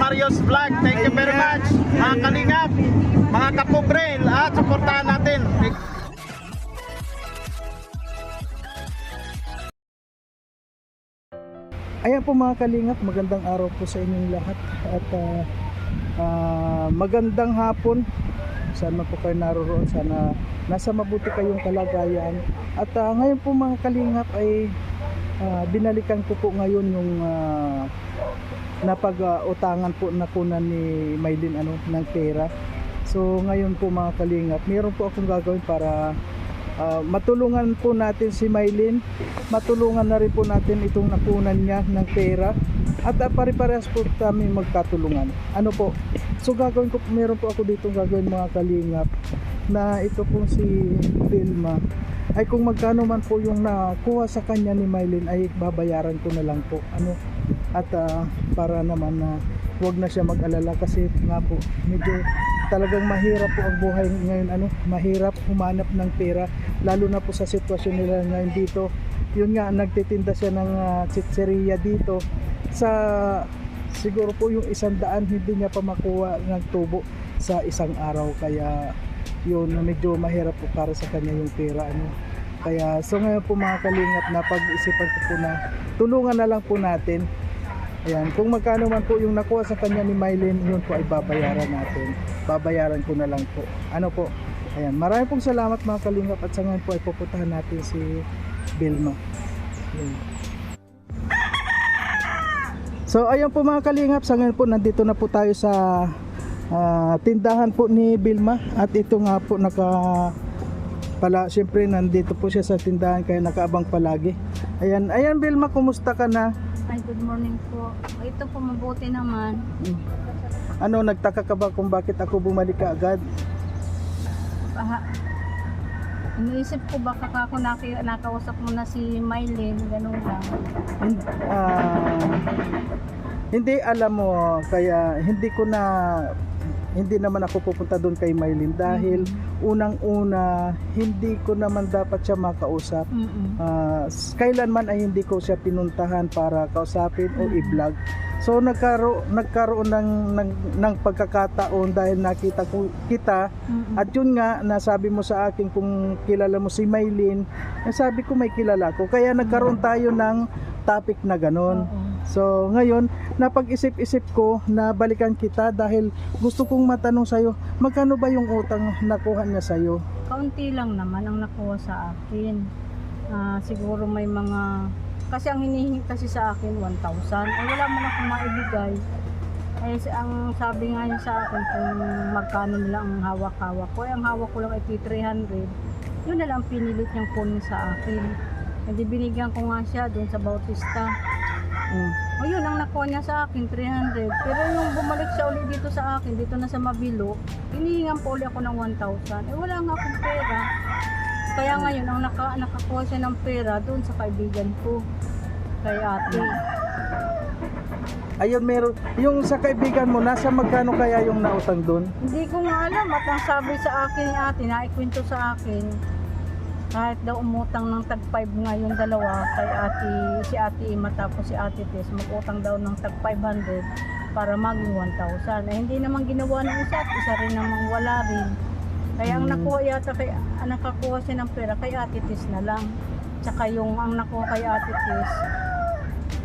Marios Vlog. Thank you very much. Mga kalingap, mga kapobre, lahat suportahan natin. Ayan po mga kalingap, magandang araw po sa inyong lahat at ah, ah, magandang hapon. Saan man po kayo naroon, sana nasa mabuti kayong kalagayan. At ah, ngayon po mga kalingap ay ah, binalikan ko po ngayon yung uh, napag-utangan po na kunan ni Maylin ano, ng pera. So ngayon po mga kalingap, meron po akong gagawin para ah, matulungan po natin si Maylin matulungan na rin po natin itong nakunan niya ng pera at uh, pare-parehas po kami magkatulungan. Ano po? So gagawin ko, meron po ako dito gagawin mga kalingap na ito po si Vilma ay kung magkano man po yung nakuha sa kanya ni Mylene ay babayaran ko na lang po. Ano? At ah, para naman na wag na siya mag-alala kasi nga po medyo talagang mahirap po ang buhay ngayon. Ano mahirap humanap ng pera lalo na po sa sitwasyon nila ngayon dito. Yun nga nagtitinda siya ng uh, dito. Sa siguro po yung isang daan hindi niya pa makuha ng tubo sa isang araw. Kaya yun medyo mahirap po para sa kanya yung pera ano. Kaya so ngayon po mga kalingap na pag-isipan po na tulungan na lang po natin Ayan, kung magkano man po yung nakuha sa kanya ni Mylene, yun po ay babayaran natin. Babayaran ko na lang po. Ano po? Ayan, marami pong salamat mga kalingap at sa ngayon po ay pupuntahan natin si Vilma. Ayan. So ayun po mga kalingap, sa ngayon po nandito na po tayo sa ah, tindahan po ni Vilma at ito nga po naka pala siyempre nandito po siya sa tindahan kaya nakaabang palagi. Ayan, ayan Vilma, kumusta ka na? Ay, good morning po. Ito po mabuti naman. Ano, nagtaka ka ba kung bakit ako bumalik ka agad? Baha. Iniisip ko baka ako naki, nakausap mo na si Mylene, ganun lang. Hin- ah, hindi alam mo, kaya hindi ko na hindi naman ako pupunta doon kay Mylene dahil unang-una hindi ko naman dapat siya makausap. Mm-mm. Ah, s- kailanman ay hindi ko siya pinuntahan para kausapin o i-vlog. So nagkaro nagkaroon ng, ng ng pagkakataon dahil nakita ko kita Mm-mm. at yun nga nasabi mo sa akin kung kilala mo si Maylin, sabi ko may kilala ko. Kaya nagkaroon tayo ng topic na ganon. Oo. So ngayon, napag-isip-isip ko na balikan kita dahil gusto kong matanong sa'yo, magkano ba yung utang nakuha niya sa'yo? Kaunti lang naman ang nakuha sa akin. Ah, siguro may mga... Kasi ang hinihingi kasi sa akin, 1,000. Ay wala man akong maibigay. Ay si- ang sabi nga niya sa akin kung magkano nila ang hawak-hawak ko. Ay ang hawak ko lang ay 300. Yun na lang pinilit niyang kunin sa akin. Hindi binigyan ko nga siya doon sa Bautista. Mm. O yun, ang nakuha niya sa akin, 300. Pero yung bumalik siya ulit dito sa akin, dito na sa Mabilo, hinihingan po ulit ako ng 1,000. Eh wala nga akong pera. Kaya ngayon, ang naka, nakakuha siya ng pera doon sa kaibigan ko. Kay ate. Ayun, meron. Yung sa kaibigan mo, nasa magkano kaya yung nautang doon? Hindi ko nga alam at ang sabi sa akin ni ate, naikwento sa akin, kahit daw umutang ng tag 5 nga yung dalawa kay ate, si ate Ima tapos si ate Tess, mag-utang daw ng tag 500 para maging 1,000. Eh, hindi naman ginawa ng isa, isa rin namang wala rin. Kaya ang Hmm. nakuha yata kay, ang nakakuha siya ng pera kay ate Tess na lang. Tsaka yung ang nakuha kay ate Tess,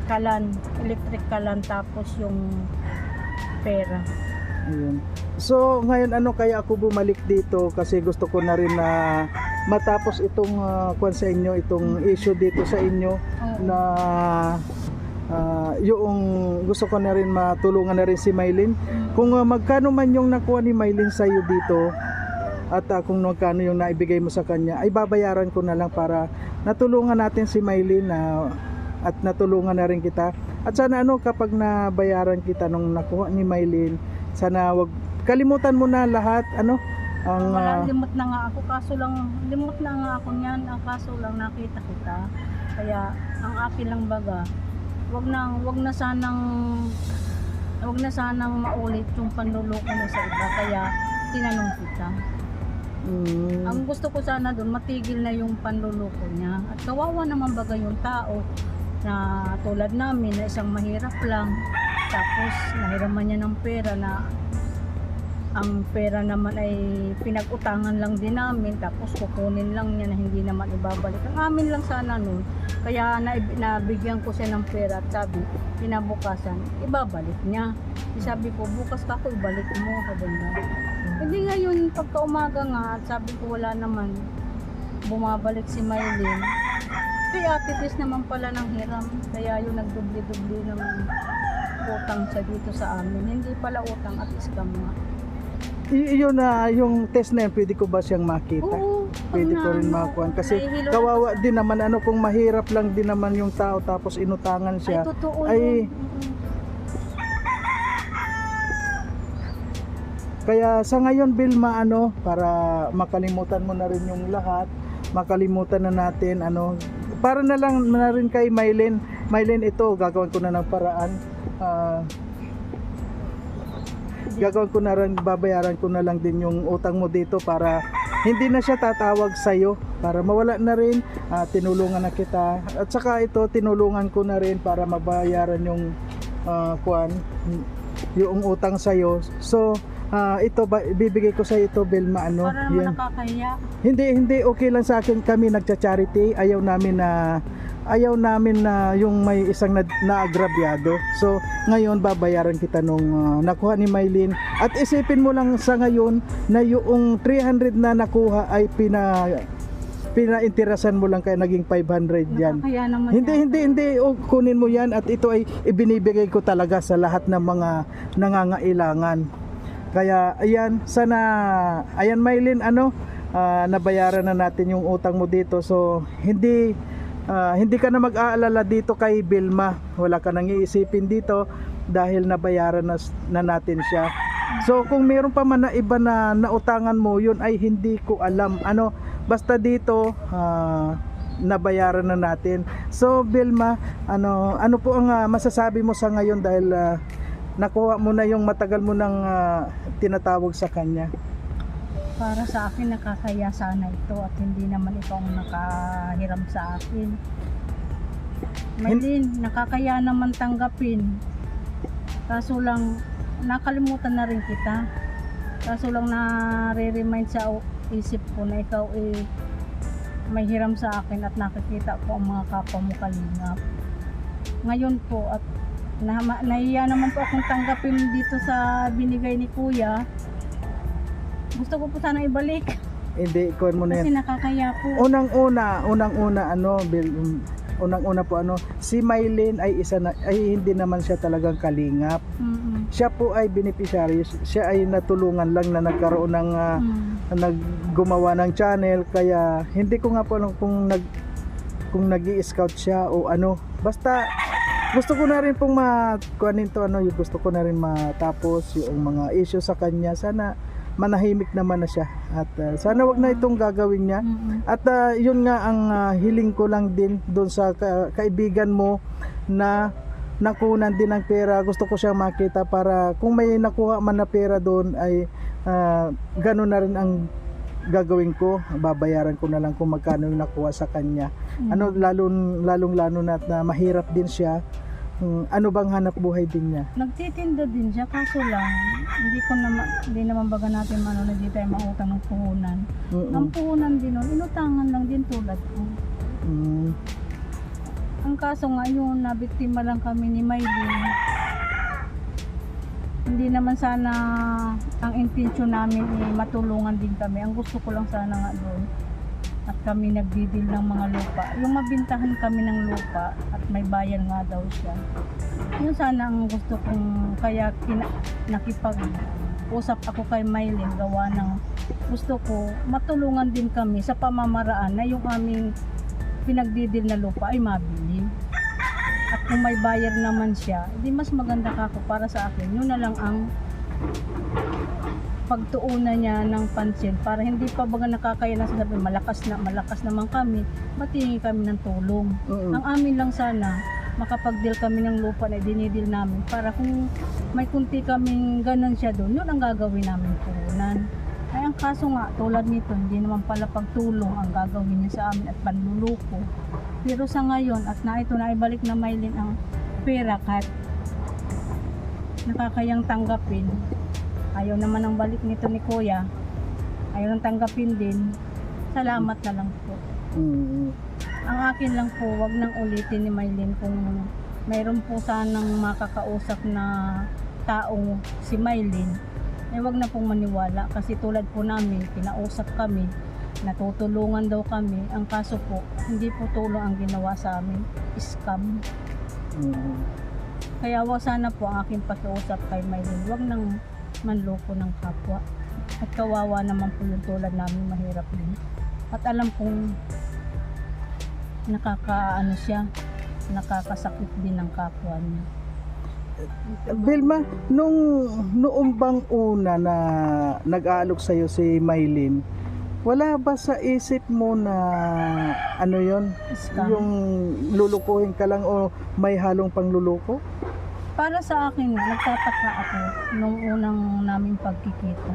kalan, electric kalan tapos yung pera. Ayun. So, ngayon ano kaya ako bumalik dito kasi gusto ko na rin na matapos itong uh, kwan sa inyo, itong issue dito sa inyo na ah, yung gusto ko na rin matulungan na rin si Maylin. Kung ah, magkano man yung nakuha ni Maylin sa iyo dito at ah, kung magkano yung naibigay mo sa kanya ay babayaran ko na lang para natulungan natin si Maylin na at natulungan na rin kita. At sana ano kapag nabayaran kita nung nakuha ni Maylin, sana wag kalimutan mo na lahat ano ang Wala, ah, limot na nga ako. Kaso lang, limot na nga ako niyan. Ang kaso lang nakita kita. Kaya, ang akin lang baga, wag na, wag na sanang, wag na sanang maulit yung panluloko mo sa iba. Kaya, tinanong kita. mm, Ang gusto ko sana doon, matigil na yung panluloko niya. At kawawa naman baga yung tao na tulad namin na isang mahirap lang. Tapos nahiraman niya ng pera na ang pera naman ay pinag-utangan lang din namin tapos kukunin lang niya na hindi naman ibabalik. Ang amin lang sana nun. Kaya nabigyan ko siya ng pera at sabi, pinabukasan, ibabalik niya. Sabi ko, bukas ka ako, ibalik mo. Sabi niya. Hindi ngayon, pagka umaga nga, sabi ko wala naman, bumabalik si Maylin. Kaya atitis naman pala ng hiram. Kaya yung nagdubli-dubli ng utang siya dito sa amin. Hindi pala utang at scam nga. Y- yun na yung test na yun, pwede ko ba siyang makita? Oo. Pwede ko rin na- makuha. Kasi na kawawa din naman ano kung mahirap lang din naman yung tao tapos inutangan Ay, siya. totoo Ay, yun. Kaya sa ngayon Bilma ano para makalimutan mo na rin yung lahat, makalimutan na natin ano para na lang na rin kay Mylene. Mylene ito gagawin ko na ng paraan. Ah, gagawin ko na rin babayaran ko na lang din yung utang mo dito para hindi na siya tatawag sa iyo para mawala na rin ah, tinulungan na kita. At saka ito tinulungan ko na rin para mabayaran yung ah, kuan yung utang sa iyo so ah, ito ba, bibigay ko sa ito Belma ano? Para yan. nakakaya. hindi hindi okay lang sa akin. Kami nagcha-charity. Ayaw namin na ayaw namin na yung may isang na, naagrabyado so ngayon babayaran kita nung ah, nakuha ni Maylin at isipin mo lang sa ngayon na yung 300 na nakuha ay pina pinainterasan mo lang kaya naging 500 yan naman hindi, yan. hindi, hindi. O, kunin mo yan at ito ay ibinibigay ko talaga sa lahat ng mga nangangailangan. Kaya, ayan, sana, ayan Maylin, ano, ah, nabayaran na natin yung utang mo dito. So, hindi, ah, hindi ka na mag-aalala dito kay Bilma. Wala ka nang iisipin dito dahil nabayaran na, na natin siya. So, kung meron pa man na iba na nautangan mo, yun ay hindi ko alam. Ano, basta dito, ah, nabayaran na natin. So, Bilma, ano, ano po ang ah, masasabi mo sa ngayon dahil ah, nakuha mo na yung matagal mo nang ah, tinatawag sa kanya? Para sa akin, nakakaya sana ito at hindi naman ikaw ang nakahiram sa akin. Maylin, nakakaya naman tanggapin. Kaso lang, nakalimutan na rin kita. Kaso lang na-remind sa isip ko na ikaw eh may hiram sa akin at nakikita ko ang mga kapwa mo kalingap. Ngayon po at na, nahiya naman po akong tanggapin dito sa binigay ni kuya. Gusto ko po sana ibalik Hindi, ikuha mo na kasi yan. nakakaya po. Unang-una, unang-una, ano, Bil, um, unang-una po, ano, si Mylene ay isa na, ay hindi naman siya talagang kalingap. Mm-mm. Siya po ay beneficiary, siya ay natulungan lang na nagkaroon ng ah, Mm. naggumawa ng channel kaya hindi ko nga po alam kung nag kung nag scout siya o ano basta gusto ko na rin pong makuanin to ano yung gusto ko na rin matapos yung mga issue sa kanya sana manahimik naman na siya at ah, sana wag na itong gagawin niya at ah, yun nga ang ah, hiling ko lang din doon sa ka- kaibigan mo na nakunan din ng pera. Gusto ko siyang makita para kung may nakuha man na pera doon ay ah, ganun na rin ang gagawin ko. Babayaran ko na lang kung magkano yung nakuha sa kanya. Ano lalong lalong lalo na, na mahirap din siya. Hmm, ano bang hanap buhay din niya? Nagtitinda din siya kaso lang hindi ko naman hindi naman baga natin mano na di tayo mautang ng puhunan. Mm-mm. Ang puhunan din nun, inutangan lang din tulad ko. Mm. Ang kaso nga yun, nabiktima lang kami ni Maylin. Hindi naman sana ang intensyon namin eh, matulungan din kami. Ang gusto ko lang sana nga doon at kami nagdidil ng mga lupa. Yung mabintahan kami ng lupa at may bayan nga daw siya. Yun sana ang gusto kong kaya nakipag usap ako kay Maylin gawa ng gusto ko matulungan din kami sa pamamaraan na yung aming pinagdidil na lupa ay mabili. At kung may buyer naman siya, di mas maganda ka ako para sa akin. Yun na lang ang pagtuunan niya ng pansin para hindi pa baga nakakaya na sasabihin malakas na malakas naman kami matingi kami ng tulong Mm-mm. ang amin lang sana makapag-deal kami ng lupa na dinidil namin para kung may kunti kaming ganun siya doon yun ang gagawin namin puhunan ay ang kaso nga tulad nito hindi naman pala pagtulong ang gagawin niya sa amin at panluluko pero sa ngayon at na ito na ibalik na Maylin ang pera kahit nakakayang tanggapin. Ayaw naman ang balik nito ni Kuya. Ayaw nang tanggapin din. Salamat na lang po. Mm. Ang akin lang po, wag nang ulitin ni Maylin kung mayroon po sanang makakausap na taong si Maylin. Eh wag na pong maniwala kasi tulad po namin, pinausap kami, natutulungan daw kami. Ang kaso po, hindi po tulong ang ginawa sa amin. Scam. Mm. Kaya wag sana po ang aking pakiusap kay Maylin, wag nang manloko ng kapwa. At kawawa naman po yung tulad namin mahirap din. At alam kong nakakaano siya, nakakasakit din ng kapwa niya. Vilma, nung noong bang una na nag-aalok sa'yo si Maylin, wala ba sa isip mo na ano yon yung lulukuhin ka lang o may halong pangluluko? Para sa akin, nagtataka ako nung unang naming pagkikita.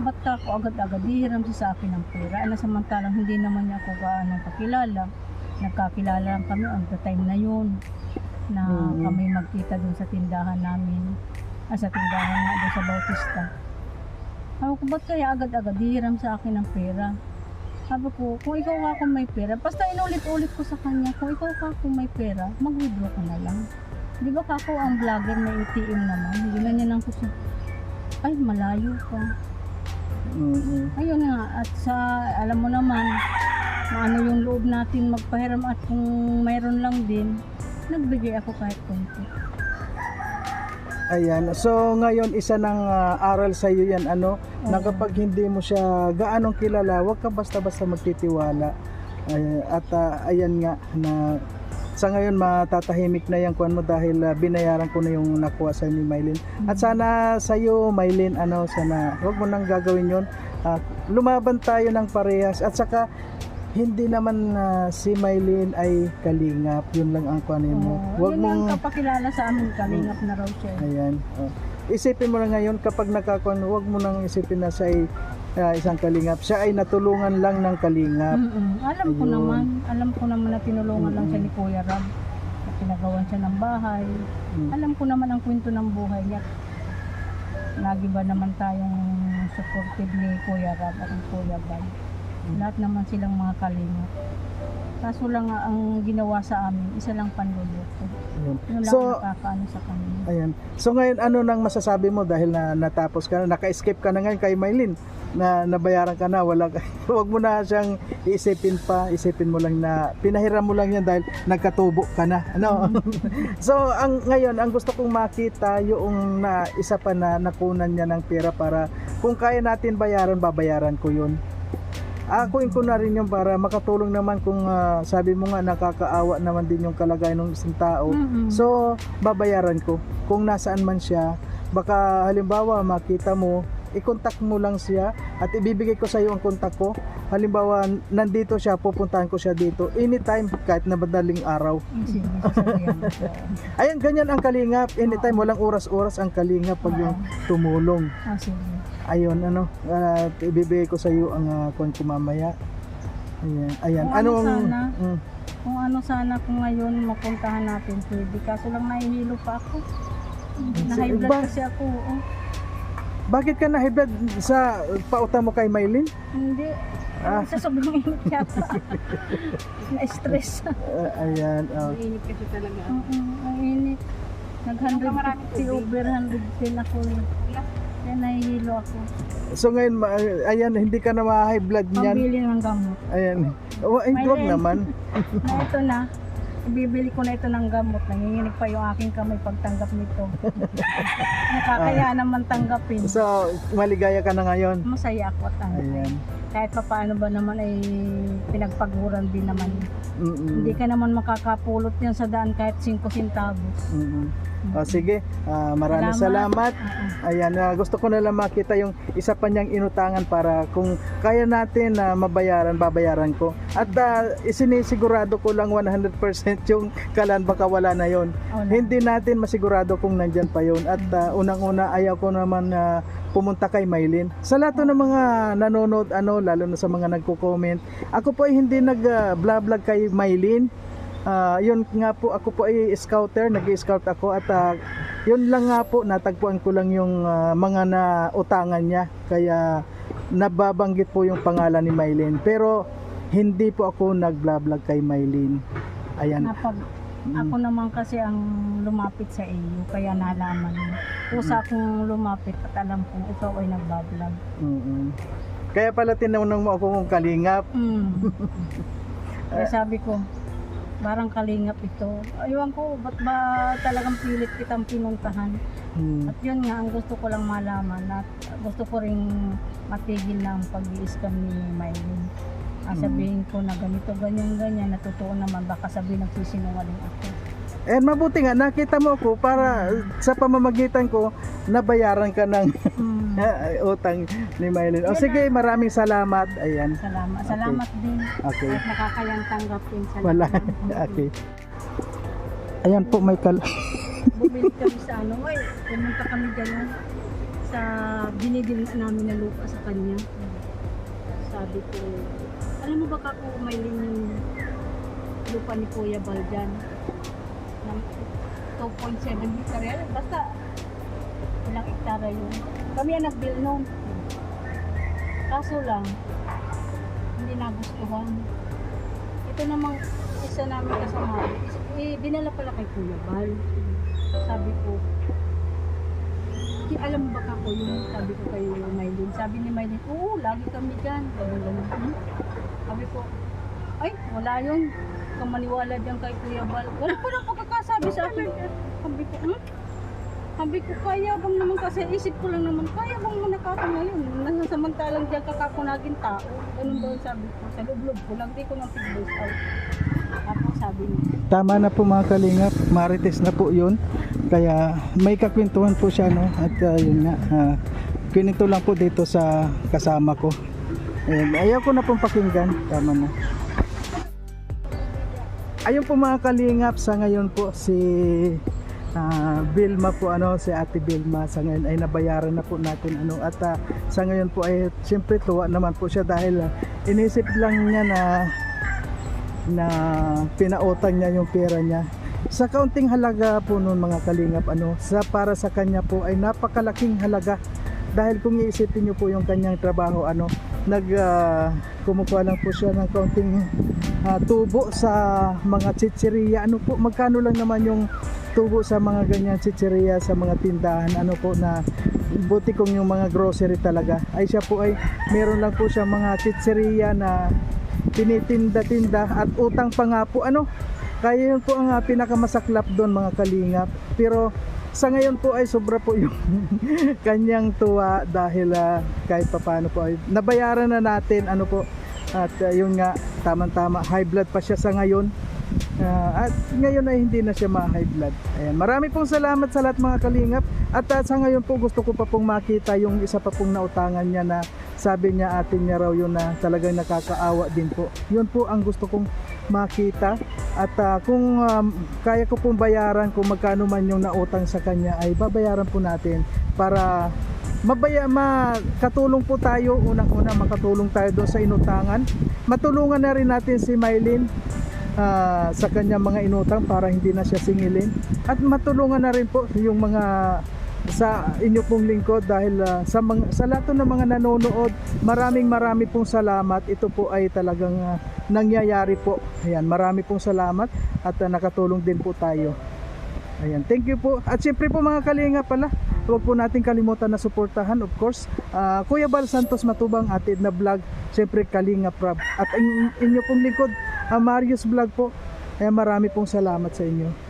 Ba't ako agad-agad hihiram siya sa akin ng pera? Ano samantalang hindi naman niya ako gaano kakilala. Nagkakilala lang kami on the time na yun na Mhm. kami magkita dun sa tindahan namin. Ah, sa tindahan nga dun sa Bautista. Sabi ko, ba't kaya agad-agad hihiram sa akin ng pera? Sabi ko, kung ikaw ka kung may pera, basta inulit-ulit ko sa kanya, kung ikaw ka kung may pera, mag-withdraw ka na lang. Di ba kako ang vlogger may ATM naman? Ginanyan lang ko siya. Ay, malayo pa. Mm-mm. Ayun nga, at sa, alam mo naman, ano yung loob natin magpahiram at kung mayroon lang din, nagbigay ako kahit konti. Ayan. So ngayon isa ng ah, aral sa iyo yan ano na Oo. kapag hindi mo siya gaanong kilala, huwag ka basta-basta magtitiwala. Ay, at ah, ayan nga na sa ngayon matatahimik na yan kuan mo dahil ah, binayaran ko na yung nakuha sa ni Maylin. At sana sa iyo Maylin ano sana huwag mo nang gagawin yon. lumaban tayo ng parehas at saka hindi naman ah, si Maylin ay kalingap. Yun lang ang kuanin mo. Oo, Huwag yun mong yung kapakilala sa amin, kalingap na raw siya. Ayan. Oh. Isipin mo na ngayon kapag nakakon, huwag mo nang isipin na siya ay ah, isang kalingap. Siya ay natulungan lang ng kalingap. Mm-mm. Alam ko Ayun. naman, alam ko naman na tinulungan lang siya ni Kuya. Na pinagawan siya ng bahay. Mm. Alam ko naman ang kwento ng buhay niya. Lagi ba naman tayong supportive ni Kuya Ram at ng Kuya Bal. Lahat naman silang mga kalingap. Kaso lang nga, ang ginawa sa amin, isa lang panluloko. Ayun. Yun lang So, ang nakakaano sa kanila. ayan. So ngayon, ano nang masasabi mo dahil na natapos ka na, naka-escape ka na ngayon kay Maylin, na nabayaran ka na, wala huwag mo na siyang isipin pa, isipin mo lang na pinahiram mo lang yan dahil nagkatubo ka na. Ano? so ang ngayon, ang gusto kong makita yung na isa pa na nakunan niya ng pera para kung kaya natin bayaran, babayaran ko yun. Akuin ko na rin yung para makatulong naman kung ah, sabi mo nga nakakaawa naman din yung kalagayan ng isang tao. Mm-mm. So, babayaran ko. Kung nasaan man siya, baka halimbawa makita mo, i-contact mo lang siya at ibibigay ko sa iyo ang contact ko. Halimbawa, nandito siya, pupuntahan ko siya dito anytime kahit na madaling araw. Ayan, ganyan ang kalingap. Anytime, walang oras-oras ang kalingap pag yung tumulong. Ah. Ayun, ano, at ibibigay ko sa iyo ang uh, kung mamaya. Ayan, ayan. Kung ano Anong, sana? mm, Kung ano sana kung ngayon mapuntahan natin pwede. Kaso lang nahihilo pa ako. Na-high blood Ba- kasi ako. oh. Bakit ka na high blood sa pauta mo kay Maylin? Hindi. Ah. Sa sobrang init yata. Na-stress. Uh, ayan, oh. init kasi talaga. Oo, ang init. Nag-150 over 110 ako eh. Kaya nahihilo ako. So ngayon, ma- ayan, hindi ka na ma-high blood niyan. Pambili ng gamot. Ayan. Oh, ay, May wag lens. naman. Na ito na. Ibibili ko na ito ng gamot. Nanginginig pa yung aking kamay pagtanggap nito. Nakakaya naman tanggapin. So, maligaya ka na ngayon. Masaya ako at tanggapin. Ayan. Kahit pa paano ba naman ay pinagpaguran din naman. Mm-mm. Hindi ka naman makakapulot yan sa daan kahit 5 centavos. Mm-mm. O, sige, ah, maraming salamat. Oo. Ayan, ah, gusto ko na lang makita yung isa pa niyang inutangan para kung kaya natin na mabayaran, babayaran ko. At uh, isinisigurado ko lang 100% yung kalan baka wala na yon. Hindi natin masigurado kung nandyan pa yon. At ah, unang-una ayaw ko naman na pumunta kay Maylin. Sa lahat ng mga nanonood, ano, lalo na sa mga nagko-comment, ako po ay hindi nag-vlog kay Maylin. Ah, yun nga po, ako po ay scouter, nag-scout ako at ah, yun lang nga po natagpuan ko lang yung ah, mga nautangan niya kaya nababanggit po yung pangalan ni Maylin pero hindi po ako nag-vlog kay Maylin ayan Napag, ako naman kasi ang lumapit sa iyo, kaya nalaman mo. Kusa akong lumapit at alam kong ikaw ay nagbablog. Mm-mm. kaya pala tinanong mo ako kung kalingap Mm. Kaya sabi ko, parang kalingap ito. Aywan ko, ba't ba talagang pilit kitang pinuntahan? Mm. At yun nga, ang gusto ko lang malaman at gusto ko ring matigil na ang pag-i-scam ni Mylene. Ang Mm. sabihin ko na ganito, ganyan, ganyan, natutuon naman, baka sabihin nagsisinungaling ako. And mabuti nga nakita mo ako para sa pamamagitan ko nabayaran ka ng Mm. utang ni Maylin. O sige, maraming salamat. Ayan. Salamat. Salamat din. Okay. At nakakayang tanggapin. Salamat. Wala. okay. Ayan po may kal Bumili kami sa ano, ay, pumunta kami dyan sa binibili namin na lupa sa kanya. Sabi ko, alam mo ba kako may yung lupa ni Kuya Baljan? Ng 2.7 hectare yan. Basta, ilang hektara yun. Kami ang nag-bill noon. Kaso lang, hindi nagustuhan. Ito namang isa namin kasama, eh, dinala pala kay Kuya Bal. Sabi ko, "Ki- alam ba kako yun? Sabi ko kay Maylin. Sabi ni Maylin, oo, lagi kami dyan. Sabi, ganun. "Hmm?" Sabi ko, ay, wala yun. Kung maniwala dyan kay Kuya Bal. Wala pa nang pagkakasabi sa akin. Sabi ko, hmm? Sabi ko, kaya bang naman kasi, isip ko lang naman, kaya bang manakata ngayon? Nasasamantalang dyan kakako naging tao. Ganun daw sabi ko. Sa loob ko lang, di ko nang pig-voice out. Tapos sabi niya, Tama na po mga kalingap, marites na po yun. Kaya may kakwentuhan po siya no at uh, yun nga, uh, kinito lang po dito sa kasama ko. Ayan, ayaw ko na pong pakinggan, tama na. Ayun po mga kalingap, sa ngayon po si ah, Vilma po ano, si Ate Vilma. Sa ngayon ay nabayaran na po natin ano. At ah, sa ngayon po ay siyempre tuwa naman po siya dahil ah, inisip lang niya na na pinautang niya yung pera niya. Sa kaunting halaga po noon mga kalingap ano sa para sa kanya po ay napakalaking halaga. Dahil kung iisipin niyo po yung kanyang trabaho ano nag ah, kumukuha lang po siya ng kaunting ah, tubo sa mga chichiriya ano po magkano lang naman yung tubo sa mga ganyan chichiriya sa mga tindahan? Ano po na buti kong yung mga grocery talaga. Ay siya po ay meron lang po siya mga chichiriya na tinitinda-tinda at utang pa nga po. Ano kaya yun po ang ah, pinakamasaklap doon mga kalingap. Pero sa ngayon po ay sobra po yung kanyang tuwa dahil ah, kahit papano po ay nabayaran na natin ano po at ah, yun nga tamang-tama high blood pa siya sa ngayon Ah, at ngayon ay hindi na siya ma-high blood. Ayan, marami pong salamat sa lahat mga kalingap. At ah, sa ngayon po gusto ko pa pong makita yung isa pa pong nautangan niya na sabi niya atin niya raw yun na talagang nakakaawa din po. Yun po ang gusto kong makita. At ah, kung um, kaya ko pong bayaran kung magkano man yung nautang sa kanya ay babayaran po natin para mabaya makatulong po tayo. Unang-una makatulong tayo doon sa inutangan. Matulungan na rin natin si Mylene ah, sa kanyang mga inutang para hindi na siya singilin. At matulungan na rin po yung mga sa inyo pong lingkod dahil ah, sa mga, sa lahat ng mga nanonood maraming marami pong salamat ito po ay talagang ah, nangyayari po ayan marami pong salamat at ah, nakatulong din po tayo Ayan, thank you po. At siyempre po mga kalinga pala, huwag po natin kalimutan na suportahan of course. ah, Kuya Bal Santos Matubang, atid na vlog, siyempre Kalinga Prab. At in, inyo pong lingkod, ah, Marius Vlog po. Kaya marami pong salamat sa inyo.